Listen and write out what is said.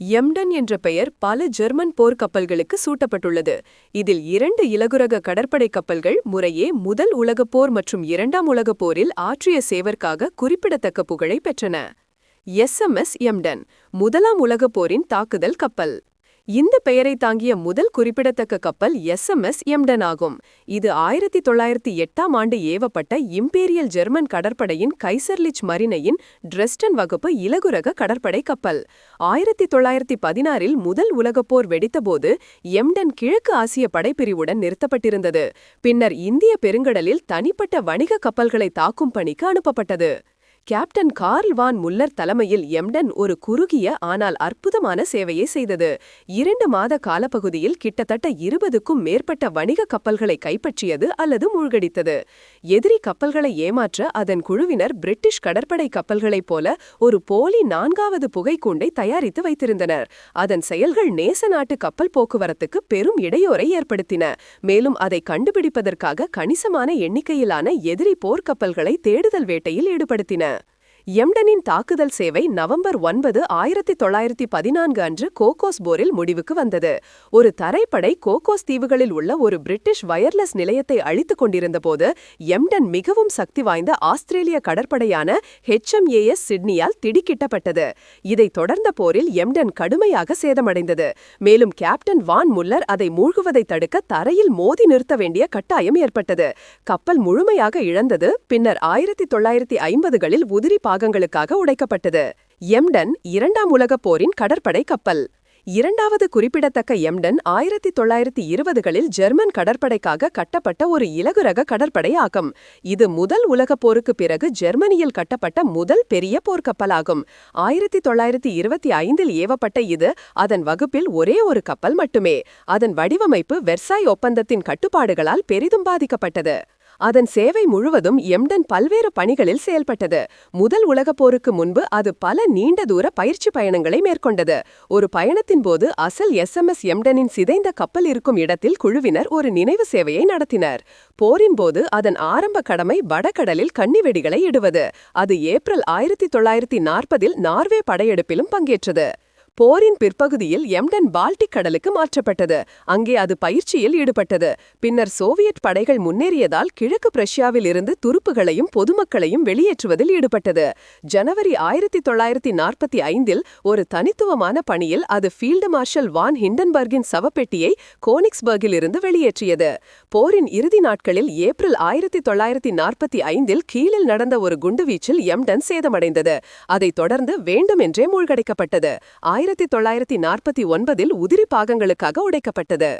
எம்டன் என்ற பெயர் பல ஜெர்மன் போர்க்கப்பல்களுக்கு சூட்டப்பட்டுள்ளது. இதில் இரண்டு இலகுரக கடற்படை கப்பல்கள் முறையே முதல் உலகப் போர் மற்றும் இரண்டாம் உலகப் போரில் ஆற்றிய சேவர்க்காக குறிப்பிடத்தக்க புகழை பெற்றன. எஸ்எம்எஸ் எம்டன் முதலாம் உலகப் போரின் தாக்குதல் கப்பல். இந்த பெயரை தாங்கிய முதல் குறிப்பிடத்தக்க கப்பல் எஸ்எம்எஸ் எம்டன் ஆகும். இது ஆயிரத்தி தொள்ளாயிரத்தி எட்டாம் ஆண்டு ஏவப்பட்ட இம்பீரியல் ஜெர்மன் கடற்படையின் கைசர்லிச் மரினையின் டிரெஸ்டன் வகுப்பு இலகுரக கடற்படை கப்பல். ஆயிரத்தி தொள்ளாயிரத்தி பதினாறில் முதல் உலகப்போர் வெடித்தபோது எம்டன் கிழக்கு ஆசிய படைப்பிரிவுடன் நிறுத்தப்பட்டிருந்தது. பின்னர் இந்திய பெருங்கடலில் தனிப்பட்ட வணிக கப்பல்களை தாக்கும் பணிக்கு அனுப்பப்பட்டது. கேப்டன் கார்ல் வான் முல்லர் தலைமையில் எம்டன் ஒரு குறுகிய ஆனால் அற்புதமான சேவையை செய்தது. இரண்டு மாத காலப்பகுதியில் கிட்டத்தட்ட இருபதுக்கும் மேற்பட்ட வணிக கப்பல்களை கைப்பற்றியது அல்லது மூழ்கடித்தது. எதிரி கப்பல்களை ஏமாற்ற அதன் குழுவினர் பிரிட்டிஷ் கடற்படை கப்பல்களைப் போல ஒரு போலி நான்காவது புகைக்கூண்டை தயாரித்து வைத்திருந்தனர். அதன் செயல்கள் நேச நாட்டு கப்பல் போக்குவரத்துக்கு பெரும் இடையூறை ஏற்படுத்தின. மேலும் அதை கண்டுபிடிப்பதற்காக கணிசமான எண்ணிக்கையிலான எதிரி போர்க்கப்பல்களை தேடுதல் வேட்டையில் ஈடுபடுத்தின. எம்டனின் தாக்குதல் சேவை நவம்பர் ஒன்பது ஆயிரத்தி தொள்ளாயிரத்தி பதினான்கு அன்று கோகோஸ் போரில் முடிவுக்கு வந்தது. ஒரு தரைப்படை கோகோஸ் தீவுகளில் உள்ள ஒரு பிரிட்டிஷ் வயர்லெஸ் நிலையத்தை அழித்துக் கொண்டிருந்தபோது எம்டன் மிகவும் சக்தி வாய்ந்த ஆஸ்திரேலிய கடற்படையான ஹெச்எம்ஏஎஸ் சிட்னியால் திடுக்கிட்டப்பட்டது. இதைத் தொடர்ந்த போரில் எம்டன் கடுமையாக சேதமடைந்தது. மேலும் கேப்டன் வான் முல்லர் அதை மூழ்குவதை தடுக்க தரையில் மோதி நிறுத்த வேண்டிய கட்டாயம் ஏற்பட்டது. கப்பல் முழுமையாக இழந்தது பின்னர் ஆயிரத்தி தொள்ளாயிரத்தி ஐம்பதுகளில் உதிரி பாகங்களுக்காக உடைக்கப்பட்டது. எம்டன் இரண்டாம் உலகப் போரின் கடற்படை கப்பல். இரண்டாவது குறிப்பிடத்தக்க எம்டன் ஆயிரத்தி தொள்ளாயிரத்தி இருபதுகளில் ஜெர்மன் கடற்படைக்காக கட்டப்பட்ட ஒரு இலகுரக கடற்படை ஆகும். இது முதல் உலகப் போருக்கு பிறகு ஜெர்மனியில் கட்டப்பட்ட முதல் பெரிய போர்க்கப்பலாகும். ஆயிரத்தி தொள்ளாயிரத்தி இருபத்தி ஐந்தில் ஏவப்பட்ட இது அதன் வகுப்பில் ஒரே ஒரு கப்பல் மட்டுமே. அதன் வடிவமைப்பு வெர்சாய் ஒப்பந்தத்தின் கட்டுப்பாடுகளால் பெரிதும் பாதிக்கப்பட்டது. அதன் சேவை முழுவதும் எம்டன் பல்வேறு பணிகளில் செயல்பட்டது. முதல் உலகப் போருக்கு முன்பு அது பல நீண்ட தூர பயிற்சி பயணங்களை மேற்கொண்டது. ஒரு பயணத்தின் போது அசல் எஸ்எம்எஸ் எம்டனின் சிதைந்த கப்பல் இருக்கும் இடத்தில் குழுவினர் ஒரு நினைவு சேவையை நடத்தினர். போரின் போது அதன் ஆரம்ப கடமை வடகடலில் கன்னிவெடிகளை இடுவது. அது ஏப்ரல் ஆயிரத்தி தொள்ளாயிரத்தி நாற்பதில் நார்வே படையெடுப்பிலும் பங்கேற்றது. போரின் பிற்பகுதியில் எம்டன் பால்டிக் கடலுக்கு மாற்றப்பட்டது. அங்கே அது பயிற்சியில் ஈடுபட்டது. பின்னர் சோவியட் படைகள் முன்னேறியதால் கிழக்கு பிரஷ்யாவில் இருந்து துருப்புகளையும் பொதுமக்களையும் வெளியேற்றுவதில் ஈடுபட்டது. ஜனவரி ஆயிரத்தி தொள்ளாயிரத்தி நாற்பத்தி ஐந்தில் ஒரு தனித்துவமான பணியில் அது ஃபீல்டு மார்ஷல் வான் ஹிண்டன்பர்கின் சவப்பெட்டியை கோனிக்ஸ்பர்கில் இருந்து வெளியேற்றியது. போரின் இறுதி நாட்களில் ஏப்ரல் ஆயிரத்தி தொள்ளாயிரத்தி நாற்பத்தி ஐந்தில் கீழில் நடந்த ஒரு குண்டுவீச்சில் எம்டன் சேதமடைந்தது. அதைத் தொடர்ந்து வேண்டுமென்றே மூழ்கடிக்கப்பட்டது. ஆயிரத்தி தொள்ளாயிரத்தி நாற்பத்தி ஒன்பதில் உதிரி பாகங்களுக்காக உடைக்கப்பட்டது.